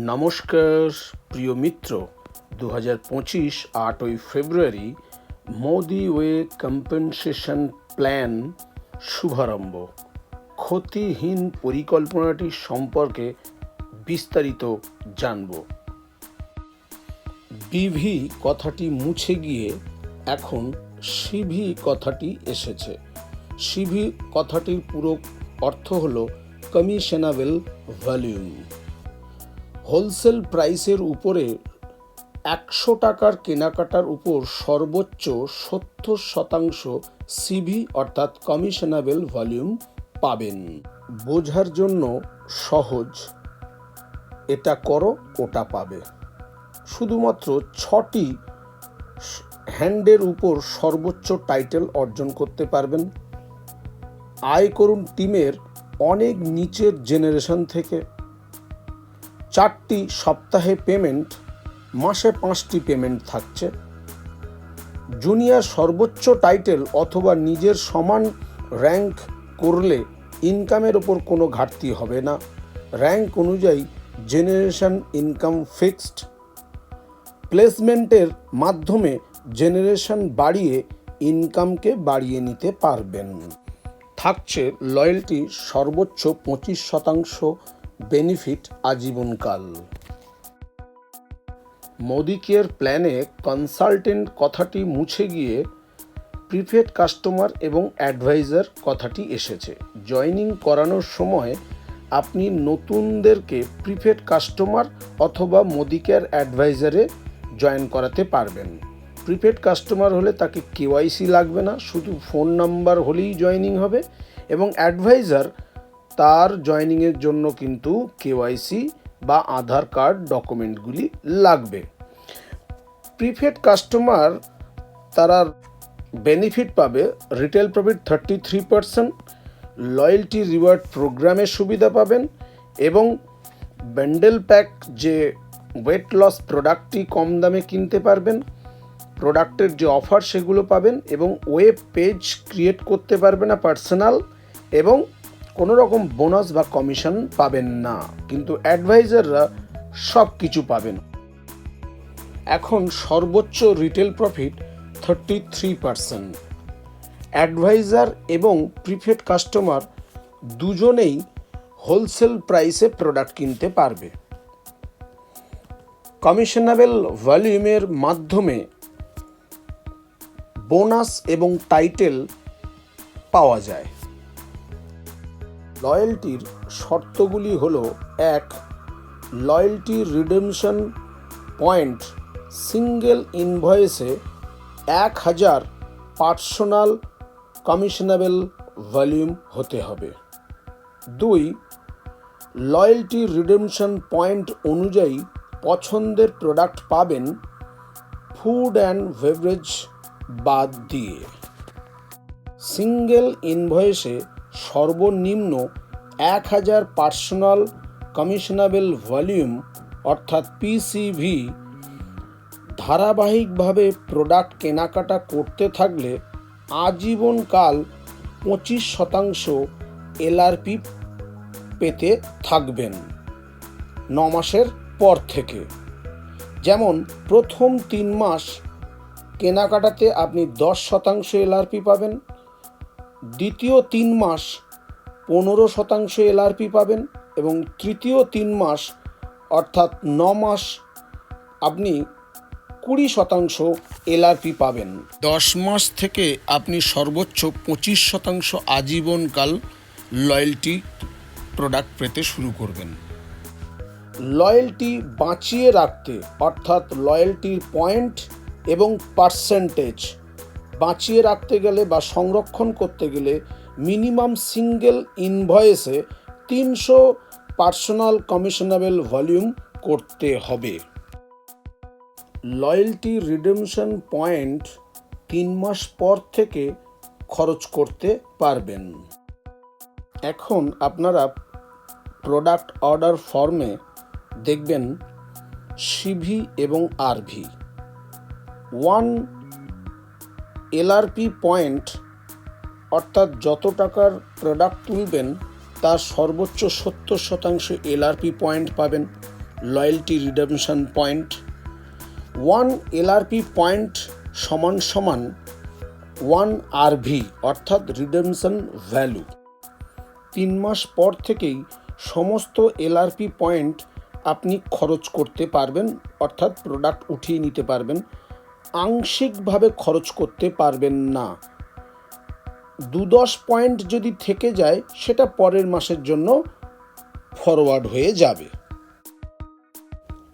নমস্কার, প্রিয় মিত্র। দু হাজার পঁচিশ আটই ফেব্রুয়ারি, মোদি ওয়ে কম্পেনসেশন প্ল্যান শুভারম্ভ। ক্ষতিহীন পরিকল্পনাটি সম্পর্কে বিস্তারিত জানব। বিভি কথাটি মুছে গিয়ে এখন সিভি কথাটি এসেছে। সিভি কথাটির পুরো অর্থ হল কমিশনাবেল ভলিউম। হোলসেল প্রাইসের উপরে একশো টাকার কেনাকাটার উপর সর্বোচ্চ সত্তর শতাংশ সিভি অর্থাৎ কমিশনাবেল ভলিউম পাবেন। বোঝার জন্য সহজ। এটা করো, ওটা পাবে। শুধুমাত্র ছটি হ্যান্ডের উপর সর্বোচ্চ টাইটেল অর্জন করতে পারবেন। আয় করুন টিমের অনেক নিচের জেনারেশন থেকে। চারটি সপ্তাহে পেমেন্ট মাসে পাঁচটি পেমেন্ট থাকছে। জুনিয়র সর্বোচ্চ টাইটেল অথবা নিজের সমান র্যাঙ্ক করলে ইনকামের ওপর কোনো ঘাটতি হবে না। র্যাঙ্ক অনুযায়ী জেনারেশন ইনকাম ফিক্সড প্লেসমেন্টের মাধ্যমে জেনারেশন বাড়িয়ে ইনকামকে বাড়িয়ে নিতে পারবেন। থাকছে লয়্যালটি সর্বোচ্চ পঁচিশ শতাংশ বেনিফিট আজীবনকাল। মোদি কেয়ার প্ল্যানে কনসালটেন্ট কথাটি মুছে গিয়ে প্রিপেড কাস্টমার এবং অ্যাডভাইজার কথাটি এসেছে। জয়নিং করানোর সময় আপনি নতুনদেরকে প্রিপেড কাস্টমার অথবা মোদি কেয়ার অ্যাডভাইজারে জয়েন করাতে পারবেন। প্রিপেড কাস্টমার হলে তাকে কেওয়াইসি লাগবে না, শুধু ফোন নাম্বার হলেই জয়নিং হবে এবং অ্যাডভাইজার তার জয়নিংয়ের জন্য কিন্তু কেওয়াইসি বা আধার কার্ড ডকুমেন্টগুলি লাগবে। প্রিফেড কাস্টমার তারা বেনিফিট পাবে retail profit thirty three percent loyalty reward প্রোগ্রামের সুবিধা পাবেন এবং ব্যান্ডেল প্যাক যে ওয়েট লস প্রোডাক্টটি কম দামে কিনতে পারবেন প্রোডাক্টের যে অফার সেগুলো পাবেন এবং ওয়েব পেজ ক্রিয়েট করতে পারবে না পার্সোনাল এবং কোনো রকম বোনাস বা কমিশন পাবেন না, কিন্তু অ্যাডভাইজাররা সব কিছু পাবেন। এখন সর্বোচ্চ retail profit thirty three percent adviser এবং প্রিপেড কাস্টমার দুজনেই হোলসেল প্রাইসে প্রোডাক্ট কিনতে পারবে। কমিশনাবেল ভলিউমের মাধ্যমে বোনাস এবং টাইটেল পাওয়া যায়। লয়্যালটির শর্তগুলি হল এক, লয়্যালটি রিডেমশন পয়েন্ট সিঙ্গেল ইনভয়েসে এক হাজার পার্সোনাল কমিশনাবেল ভলিউম হতে হবে। দুই, লয়্যালটি রিডেমশন পয়েন্ট অনুযায়ী পছন্দের প্রোডাক্ট পাবেন ফুড অ্যান্ড বেভারেজ বাদ দিয়ে। সিঙ্গেল ইনভয়েসে সর্বনিম্ন এক হাজার পার্সোনাল কমিশনাবেল ভলিউম, অর্থাৎ পিসিভি ধারাবাহিকভাবে প্রোডাক্ট কেনাকাটা করতে থাকলে আজীবনকাল পঁচিশ শতাংশ এলআরপি পেতে থাকবেন ন মাসের পর থেকে। যেমন, প্রথম তিন মাস কেনাকাটাতে আপনি দশ শতাংশ এলআরপি পাবেন দ্বিতীয় তিন মাস পনেরো শতাংশ এলআরপি পাবেন এবং তৃতীয় তিন মাস অর্থাৎ ন মাস আপনি কুড়ি শতাংশ এলআরপি পাবেন। দশ মাস থেকে আপনি সর্বোচ্চ পঁচিশ শতাংশ আজীবনকাল লয়্যালটি প্রোডাক্ট পেতে শুরু করবেন। লয়্যালটি বাঁচিয়ে রাখতে অর্থাৎ লয়্যালটির পয়েন্ট এবং পার্সেন্টেজ বাঁচিয়ে রাখতে গেলে বা সংরক্ষণ করতে গেলে মিনিমাম সিঙ্গেল ইনভয়েসে তিনশো পার্সোনাল কমিশনাবেল ভলিউম করতে হবে। লয়্যালটি রিডেমশন পয়েন্ট তিন মাস পর থেকে খরচ করতে পারবেন। এখন আপনারা প্রোডাক্ট অর্ডার ফর্মে দেখবেন সিভি এবং আরভি। ওয়ান এলআরপি পয়েন্ট অর্থাৎ যত টাকার প্রোডাক্ট তুলবেন, তার সর্বোচ্চ সত্তর শতাংশ এলআরপি পয়েন্ট পাবেন loyalty redemption point one LRP point সমান সমান ওয়ান আরভি অর্থাৎ রিডেমশন ভ্যালু তিন মাস পর থেকেই সমস্ত এলআরপি পয়েন্ট আপনি খরচ করতে পারবেন, অর্থাৎ প্রোডাক্ট উঠিয়ে নিতে পারবেন আংশিকভাবে খরচ করতে পারবেন না। দু দশ পয়েন্ট যদি থেকে যায়, সেটা পরের মাসের জন্য ফরওয়ার্ড হয়ে যাবে।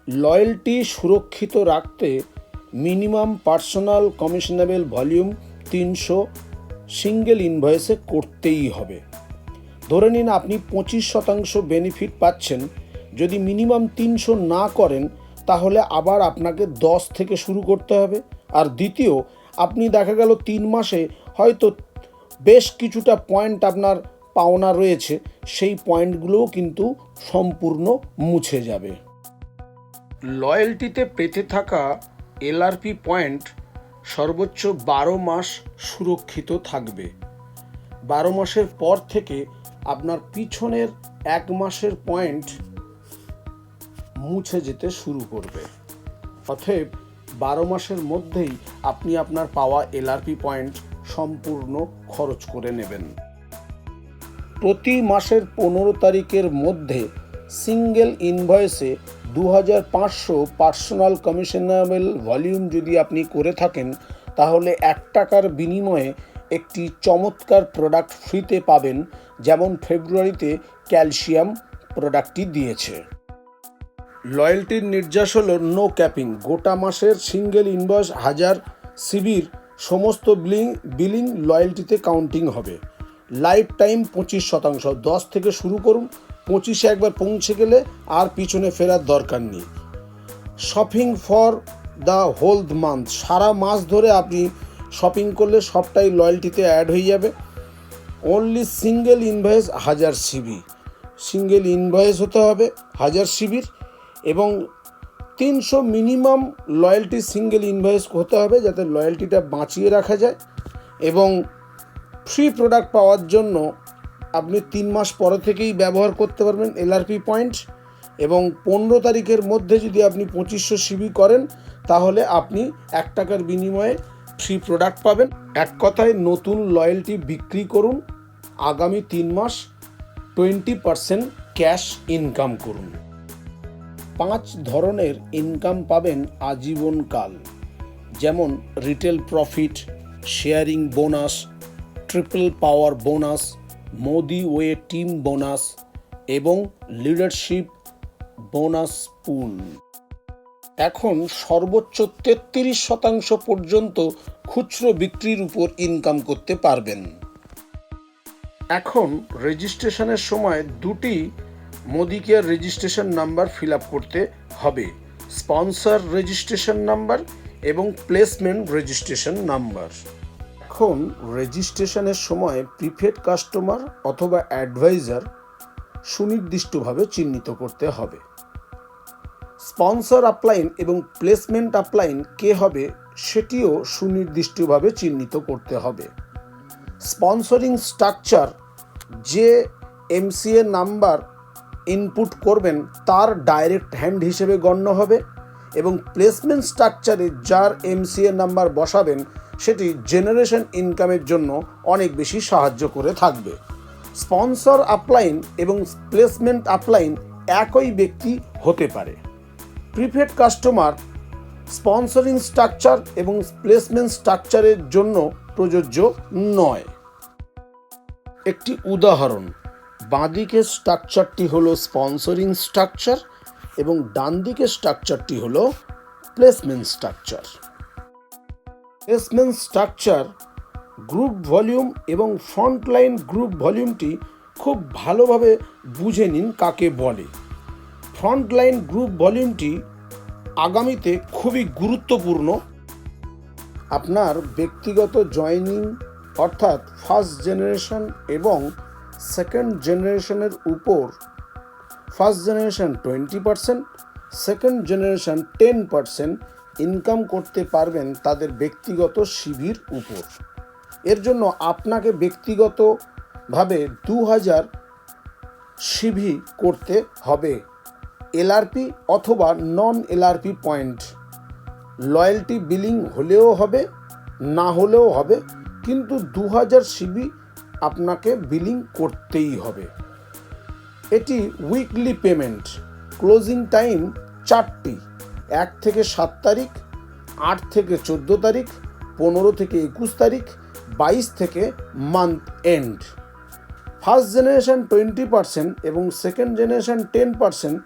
লয়্যালটি সুরক্ষিত রাখতে মিনিমাম পার্সোনাল কমিশনেবল ভলিউম তিনশো সিঙ্গেল ইনভয়েসে করতেই হবে। ধরে নিন আপনি পঁচিশ শতাংশ বেনিফিট পাচ্ছেন, যদি মিনিমাম তিনশো না করেন তাহলে আবার আপনাকে দশ থেকে শুরু করতে হবে। আর দ্বিতীয়, আপনি দেখা গেল তিন মাসে হয়তো বেশ কিছুটা পয়েন্ট আপনার পাওনা রয়েছে, সেই পয়েন্টগুলোও কিন্তু সম্পূর্ণ মুছে যাবে। লয়্যালটিতে পেতে থাকা এলআরপি পয়েন্ট সর্বোচ্চ বারো মাস সুরক্ষিত থাকবে। বারো মাসের পর থেকে আপনার পিছনের এক মাসের পয়েন্ট মুছে যেতে শুরু করবে। অতএব বারো মাসের মধ্যেই আপনি আপনার পাওয়া এলআরপি পয়েন্ট সম্পূর্ণ খরচ করে নেবেন। প্রতি মাসের পনেরো তারিখের মধ্যে সিঙ্গেল ইনভয়েসে দু হাজার পাঁচশো পার্সোনাল কমিশনাবেল ভলিউম যদি আপনি করে থাকেন, তাহলে এক টাকার বিনিময়ে একটি চমৎকার প্রোডাক্ট ফ্রিতে পাবেন, যেমন ফেব্রুয়ারিতে ক্যালসিয়াম প্রোডাক্টটি দিয়েছে। লয়্যালটির নির্যাস হল নো ক্যাপিং গোটা মাসের সিঙ্গেল ইনভয়েস হাজার সিবির সমস্ত বিলিং বিলিং লয়্যালটিতে কাউন্টিং হবে। লাইফ টাইম পঁচিশ শতাংশ। দশ থেকে শুরু করুন, পঁচিশে একবার পৌঁছে গেলে আর পিছনে ফেরার দরকার নেই। Shopping for the whole month সারা মাস ধরে আপনি শপিং করলে সবটাই লয়্যালটিতে অ্যাড হয়ে যাবে। অনলি সিঙ্গেল ইনভয়েস হাজার সিবি। সিঙ্গেল ইনভয়েস হতে হবে হাজার সিবির। তিনশো মিনিমাম লয়্যালটি সিঙ্গেল ইনভয়েস হতে হবে যাতে লয়্যালটিটা বাঁচিয়ে রাখা যায় এবং ফ্রি প্রোডাক্ট পাওয়ার জন্য আপনি তিন মাস পরে থেকেই ব্যবহার করতে পারবেন এলআরপি পয়েন্ট এবং পনেরো তারিখের মধ্যে যদি আপনি পঁচিশশো সিবি করেন, তাহলে আপনি এক টাকার বিনিময়ে ফ্রি প্রোডাক্ট পাবেন। এক কথায়, নতুন লয়্যালটি বিক্রি করুন, আগামী তিন মাস টোয়েন্টি পারসেন্ট ক্যাশ ইনকাম করুন। পাঁচ ধরনের ইনকাম পাবেন আজীবনকাল যেমন retail profit sharing bonus triple power bonus Modi way team bonus এবং লিডারশিপ বোনাস পুল এখন সর্বোচ্চ তেত্রিশ শতাংশ পর্যন্ত খুচরো বিক্রির উপর ইনকাম করতে পারবেন। এখন রেজিস্ট্রেশনের সময় দুটি Modi care registration number fill up করতে হবে। স্পন্সর রেজিস্ট্রেশন নাম্বার এবং প্লেসমেন্ট রেজিস্ট্রেশন নাম্বার এখন রেজিস্ট্রেশনের সময় প্রিপেড কাস্টমার অথবা অ্যাডভাইজার সুনির্দিষ্টভাবে চিহ্নিত করতে হবে। স্পন্সর আপলাইন এবং প্লেসমেন্ট আপলাইন কে হবে সেটিও সুনির্দিষ্টভাবে চিহ্নিত করতে হবে। স্পন্সরিং স্ট্রাকচার যে এমসিএ নাম্বার ইনপুট করবেন, তার ডাইরেক্ট হ্যান্ড হিসেবে গণ্য হবে এবং প্লেসমেন্ট স্ট্রাকচারে যার এমসিএ নাম্বার বসাবেন, সেটি জেনারেশন ইনকামের জন্য অনেক বেশি সাহায্য করে থাকবে। স্পন্সর আপলাইন এবং প্লেসমেন্ট আপলাইন একই ব্যক্তি হতে পারে। প্রিপেড কাস্টমার স্পন্সরিং স্ট্রাকচার এবং প্লেসমেন্ট স্ট্রাকচারের জন্য প্রযোজ্য নয়। একটি উদাহরণ বাঁদিকের স্ট্রাকচারটি হলো স্পন্সরিং স্ট্রাকচার এবং ডান দিকের স্ট্রাকচারটি হলো placement structure placement structure group volume এবং ফ্রন্টলাইন গ্রুপ ভলিউমটি খুব ভালোভাবে বুঝে নিন কাকে বলে। ফ্রন্টলাইন গ্রুপ ভলিউমটি আগামীতে খুবই গুরুত্বপূর্ণ। আপনার ব্যক্তিগত জয়নিং অর্থাৎ ফার্স্ট জেনারেশন এবং সেকেন্ড জেনারেশনের উপর first generation twenty percent second generation ten percent income করতে পারবেন তাদের ব্যক্তিগত শিবির উপর। এর জন্য আপনাকে ব্যক্তিগতভাবে দু হাজার সিভি করতে হবে। এলআরপি অথবা non LRP point loyalty billing হলেও হবে, না হলেও হবে, কিন্তু দু হাজার সিবি আপনাকে বিলিং করতেই হবে। এটি উইকলি পেমেন্ট ক্লোজিং টাইম চারটি। এক থেকে সাত তারিখ, আট থেকে চোদ্দ তারিখ, পনেরো থেকে একুশ তারিখ, বাইশ থেকে month end first generation twenty percent এবং সেকেন্ড জেনারেশন টেন পার্সেন্ট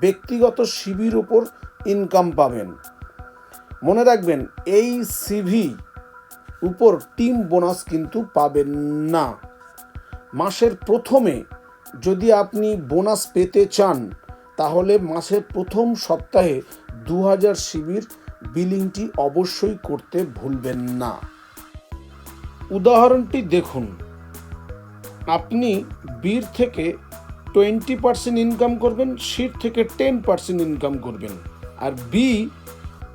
ব্যক্তিগত সিভির ওপর ইনকাম পাবেন। মনে রাখবেন, এই সিভি উপর টিম বোনাস কিন্তু পাবেন না। মাসের প্রথমে যদি আপনি বোনাস পেতে চান, তাহলে মাসের প্রথম সপ্তাহে দু হাজার শিবির বিলিংটি অবশ্যই করতে ভুলবেন না। উদাহরণটি দেখুন। আপনি বীর থেকে টোয়েন্টি পার্সেন্ট ইনকাম করবেন, শির থেকে টেন পার্সেন্ট ইনকাম করবেন, আর বি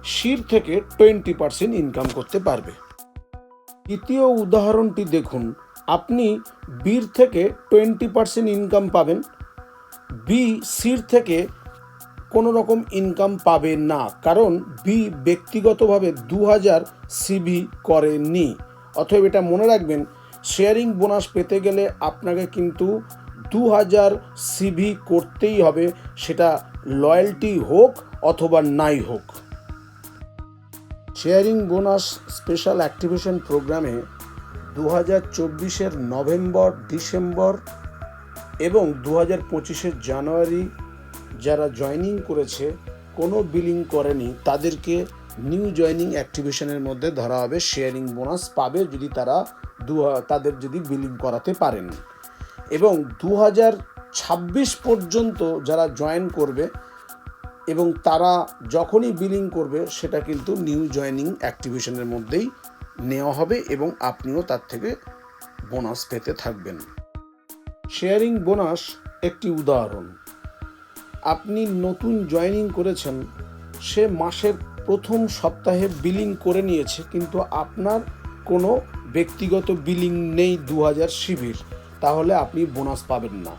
শির থেকে টোয়েন্টি পার্সেন্ট ইনকাম করতে পারবে। দ্বিতীয় উদাহরণটি দেখুন। আপনি বির থেকে টোয়েন্টি পার্সেন্ট ইনকাম পাবেন। বি সির থেকে কোনো রকম ইনকাম পাবে না, কারণ বি ব্যক্তিগতভাবে দু হাজার সিভি করেনি। অতএব এটা মনে রাখবেন শেয়ারিং বোনাস পেতে গেলে আপনাকে কিন্তু দু হাজার সিভি করতেই হবে, সেটা লয়্যালটি হোক অথবা নাই হোক। শেয়ারিং বোনাস স্পেশাল অ্যাক্টিভেশন প্রোগ্রামে দু হাজার চব্বিশের নভেম্বর, ডিসেম্বর এবং দু হাজার পঁচিশের জানুয়ারি যারা জয়নিং করেছে, কোনো বিলিং করেনি, তাদেরকে নিউ জয়নিং অ্যাক্টিভেশনের মধ্যে ধরা হবে। শেয়ারিং বোনাস পাবে যদি তারা দু তাদের যদি বিলিং করাতে পারেন। এবং দু হাজার ছাব্বিশ পর্যন্ত যারা জয়েন করবে এবং তারা যখনই বিলিং করবে, সেটা কিন্তু নিউ জয়নিং অ্যাক্টিভেশনের মধ্যেই নেওয়া হবে এবং আপনিও তার থেকে বোনাস পেতে থাকবেন। শেয়ারিং বোনাস একটি উদাহরণ। আপনি নতুন জয়েনিং করেছেন, সে মাসের প্রথম সপ্তাহে বিলিং করে নিয়েছে, কিন্তু আপনার কোনো ব্যক্তিগত বিলিং নেই দু হাজার শিবির, তাহলে আপনি বোনাস পাবেন না।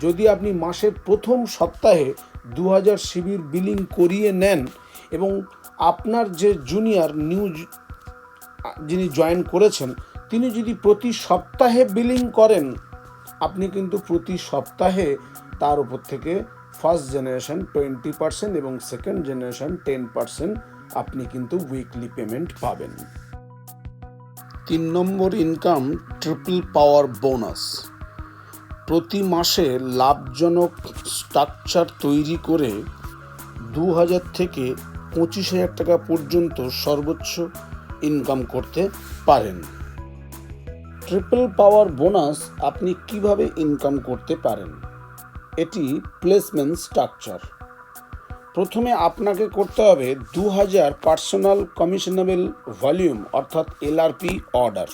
যদি আপনি মাসের প্রথম সপ্তাহে দু হাজার শিবির বিলিং করিয়ে নেন এবং আপনার যে জুনিয়র নিউ যিনি জয়েন করেছেন, তিনি যদি প্রতি সপ্তাহে বিলিং করেন, আপনি কিন্তু প্রতি সপ্তাহে তার উপর থেকে ফার্স্ট জেনারেশন টোয়েন্টি পার্সেন্ট এবং সেকেন্ড জেনারেশন টেন পার্সেন্ট আপনি কিন্তু উইকলি পেমেন্ট পাবেন। তিন নম্বর ইনকাম ট্রিপল পাওয়ার বোনাস প্রতি মাসে লাভজনক স্ট্রাকচার তৈরি করে দু হাজার থেকে পঁচিশ হাজার টাকা পর্যন্ত সর্বোচ্চ ইনকাম করতে পারেন। ট্রিপল পাওয়ার বোনাস আপনি কীভাবে ইনকাম করতে পারেন? এটি প্লেসমেন্ট স্ট্রাকচার। প্রথমে আপনাকে করতে হবে দু হাজার পার্সোনাল কমিশনেবল ভলিউম অর্থাৎ এলআরপি অর্ডার।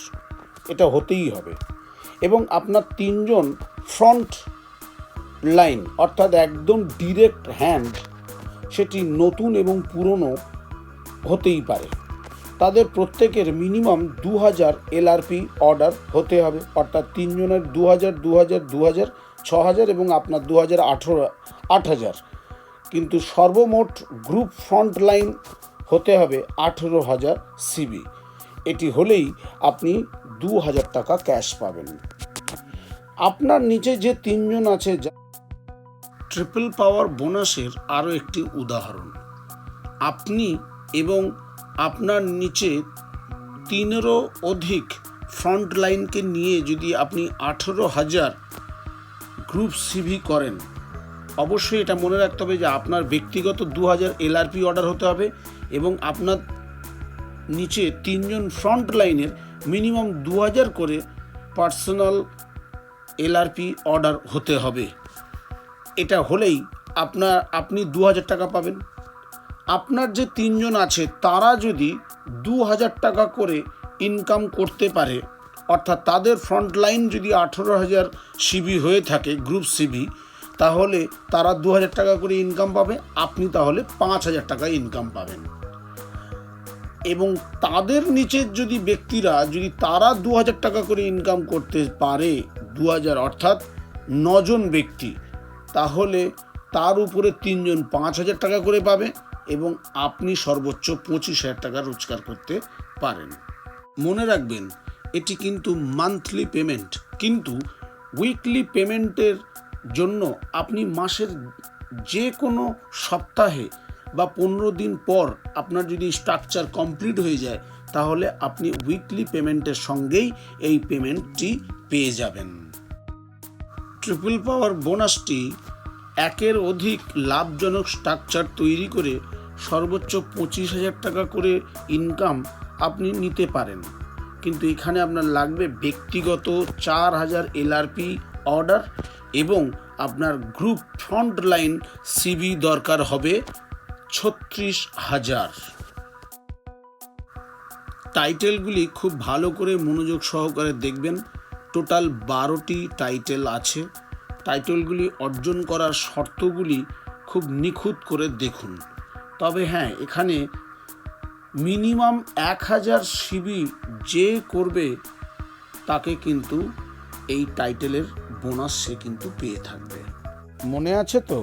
এটা হতেই হবে। এবং আপনার তিনজন ফ্রন্ট লাইন অর্থাৎ একদম ডিরেক্ট হ্যান্ড সেটি নতুন এবং পুরনো হতেই পারে। তাদের প্রত্যেকের মিনিমাম দু হাজার এলআরপি অর্ডার হতে হবে, অর্থাৎ তিনজনের দু হাজার দু হাজার দু হাজার ছ হাজার এবং আপনার দু হাজার আঠেরো আট হাজার কিন্তু সর্বমোট গ্রুপ ফ্রন্ট লাইন হতে হবে আঠেরো হাজার সিবি এটি হলেই আপনি দু হাজার টাকা ক্যাশ পাবেন। আপনার নিচে যে তিনজন আছে ট্রিপল পাওয়ার বোনাসের আরও একটি উদাহরণ। আপনি এবং আপনার নিচে তিনেরও অধিক ফ্রন্ট লাইনকে নিয়ে যদি আপনি আঠেরো হাজার গ্রুপ সিভি করেন, অবশ্যই এটা মনে রাখতে হবে যে আপনার ব্যক্তিগত দু হাজার এলআরপি অর্ডার হতে হবে এবং আপনার নিচে তিনজন ফ্রন্ট লাইনের মিনিমাম দু হাজার করে পার্সোনাল এলআরপি অর্ডার হতে হবে। এটা হলেই আপনার, আপনি দু হাজার টাকা পাবেন। আপনার যে তিনজন আছে, তারা যদি দু হাজার টাকা করে ইনকাম করতে পারে, অর্থাৎ তাদের ফ্রন্ট লাইন যদি আঠেরো হাজার সিবি হয়ে থাকে গ্রুপ সিবি তাহলে তারা দু হাজার টাকা করে ইনকাম পাবে, আপনি তাহলে পাঁচ হাজার টাকা ইনকাম পাবেন। এবং তাদের নিচের যদি ব্যক্তিরা, যদি তারা দু হাজার টাকা করে ইনকাম করতে পারে দু হাজার অর্থাৎ নজন ব্যক্তি, তাহলে তার উপরে তিনজন পাঁচ হাজার টাকা করে পাবে এবং আপনি সর্বোচ্চ পঁচিশ হাজার টাকা রোজগার করতে পারেন। মনে রাখবেন, এটি কিন্তু মান্থলি পেমেন্ট কিন্তু উইকলি পেমেন্টের জন্য আপনি মাসের যে কোনো সপ্তাহে বা পনেরো দিন পর আপনার যদি স্ট্রাকচার কমপ্লিট হয়ে যায়, তাহলে আপনি উইকলি পেমেন্টের সঙ্গেই এই পেমেন্টটি পেয়ে যাবেন। ট্রিপল পাওয়ার বোনাসটি একের অধিক লাভজনক স্ট্রাকচার তৈরি করে সর্বোচ্চ পঁচিশ হাজার টাকা করে ইনকাম আপনি নিতে পারেন। কিন্তু এখানে আপনার লাগবে ব্যক্তিগত চার হাজার এলআরপি অর্ডার এবং আপনার গ্রুপ ফ্রন্ট লাইন সিবি দরকার হবে ছত্রিশ হাজার। টাইটেলগুলি খুব ভালো করে মনোযোগ সহকারে দেখবেন। টোটাল বারোটি টাইটেল আছে। টাইটেলগুলি অর্জন করার শর্তগুলি খুব নিখুঁত করে দেখুন। তবে হ্যাঁ এখানে মিনিমাম এক হাজার সিবি যে করবে, তাকে কিন্তু এই টাইটেলের বোনাস সে কিন্তু পেয়ে থাকবে। মনে আছে তো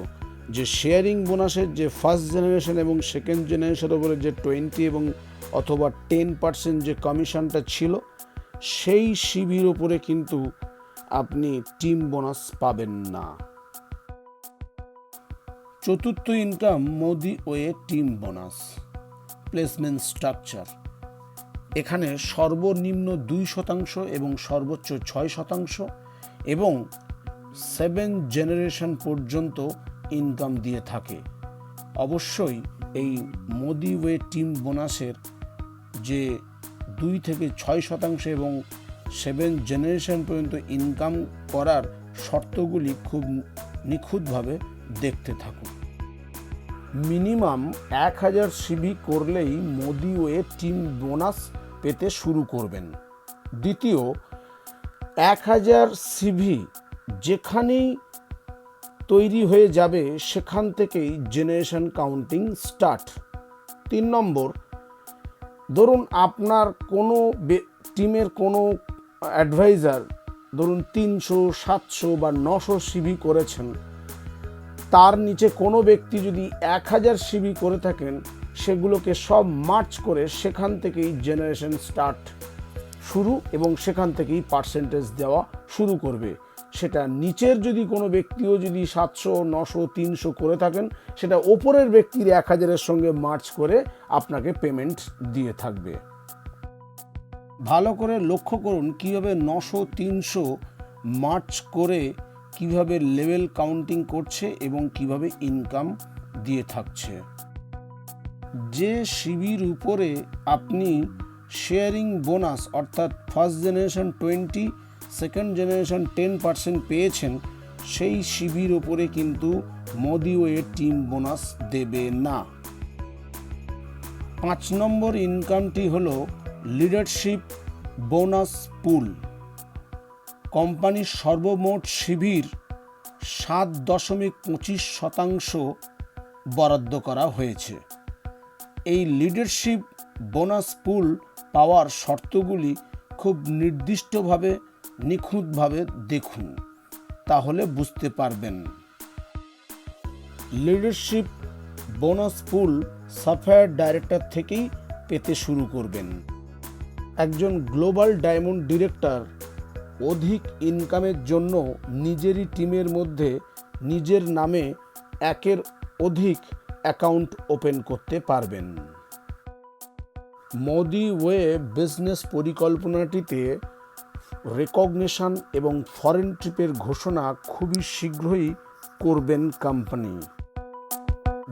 যে শেয়ারিং বোনাসের যে ফার্স্ট জেনারেশন এবং সেকেন্ড জেনারেশনের উপরে যে টোয়েন্টি এবং অথবা টেন পার্সেন্ট যে কমিশনটা ছিল সেই শিবির উপরে কিন্তু আপনি টিম বোনাস পাবেন না। চতুর্থ income Modi way team bonus, placement structure. এখানে সর্বনিম্ন দুই শতাংশ এবং সর্বোচ্চ ছয় শতাংশ এবং সেভেন জেনারেশন পর্যন্ত ইনকাম দিয়ে থাকে। অবশ্যই এই মোদি ওয়ে টিম বোনাসের যে দুই থেকে ছয় শতাংশ এবং সেভেন জেনারেশন পর্যন্ত ইনকাম করার শর্তগুলি খুব নিখুঁতভাবে দেখতে থাকুন। মিনিমাম এক হাজার সিবি করলেই মোদি ওয়ে টিম বোনাস পেতে শুরু করবেন। দ্বিতীয়, এক হাজার সিভি যেখানেই তৈরি হয়ে যাবে সেখান থেকেই জেনারেশন কাউন্টিং স্টার্ট। তিন নম্বর ধরুন আপনার কোনো টিমের কোনো অ্যাডভাইজার ধরুন তিনশো, সাতশো বা নশো সিভি করেছেন, তার নিচে কোনো ব্যক্তি যদি এক হাজার সিবি করে থাকেন, সেগুলোকে সব মার্চ করে সেখান থেকেই জেনারেশন স্টার্ট শুরু এবং সেখান থেকেই পার্সেন্টেজ দেওয়া শুরু করবে। সেটা নিচের যদি কোনো ব্যক্তিও যদি সাতশো, নশো, তিনশো করে থাকেন, সেটা ওপরের ব্যক্তির এক হাজারের সঙ্গে মার্চ করে আপনাকে পেমেন্ট দিয়ে থাকবে। ভালো করে লক্ষ্য করুন কীভাবে নশো, তিনশো মার্চ করে কীভাবে লেভেল কাউন্টিং করছে এবং কীভাবে ইনকাম দিয়ে থাকছে। যে শিবির উপরে আপনি শেয়ারিং বোনাস অর্থাৎ first generation twenty second generation ten percent পেয়েছেন, সেই শিবির ওপরে কিন্তু মোদি ওয়ে টিম বোনাস দেবে না। পাঁচ নম্বর ইনকামটি হলো লিডারশিপ বোনাস পুল কোম্পানির সর্বমোট শিবির সাত দশমিক পঁচিশ শতাংশ বরাদ্দ করা হয়েছে। এই লিডারশিপ বোনাস পুল পাওয়ার শর্তগুলি খুব নির্দিষ্টভাবে নিখুঁতভাবে দেখুন, তাহলে বুঝতে পারবেন। Leadership bonus pool sapphire director থেকেই পেতে শুরু করবেন। একজন গ্লোবাল ডায়মন্ড ডিরেক্টর অধিক ইনকামের জন্য নিজেরই টিমের মধ্যে নিজের নামে একের অধিক অ্যাকাউন্ট ওপেন করতে পারবেন। মোদি ওয়ে বিজনেস পরিকল্পনাটিতে রেকগনিশন এবং ফরেন ট্রিপের ঘোষণা খুবই শীঘ্রই করবেন company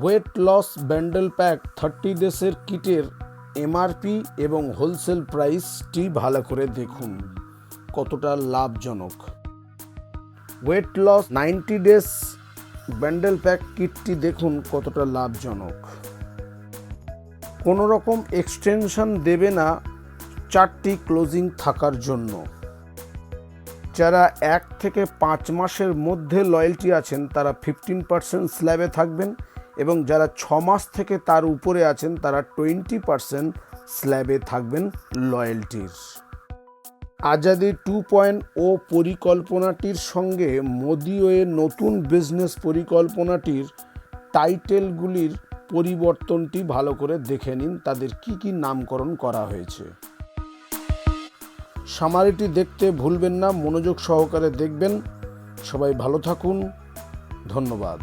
weight loss bundle pack thirty ডেসের কিটের এমআরপি এবং হোলসেল প্রাইসটি ভালো করে দেখুন, কতটা লাভজনক। Weight loss ninety days bundle pack কিটটি দেখুন, কতটা লাভজনক। কোনো রকম এক্সটেনশন দেবে না, চারটি ক্লোজিং থাকার জন্য। যারা এক থেকে পাঁচ মাসের মধ্যে লয়্যালটি আছেন, তারা ফিফটিন পার্সেন্ট স্ল্যাবে থাকবেন এবং যারা ছ মাস থেকে তার উপরে আছেন, তারা টোয়েন্টি পার্সেন্ট স্ল্যাবে থাকবেন লয়্যালটির আজাদি টু পয়েন্ট ও পরিকল্পনাটির সঙ্গে মোদিওয়ের নতুন বিজনেস পরিকল্পনাটির টাইটেলগুলির পরিবর্তনটি ভালো করে দেখে নিন, তাদের কি কি নামকরণ করা হয়েছে। সামারিটি দেখতে ভুলবেন না মনোযোগ সহকারে দেখবেন। সবাই ভালো থাকুন। ধন্যবাদ।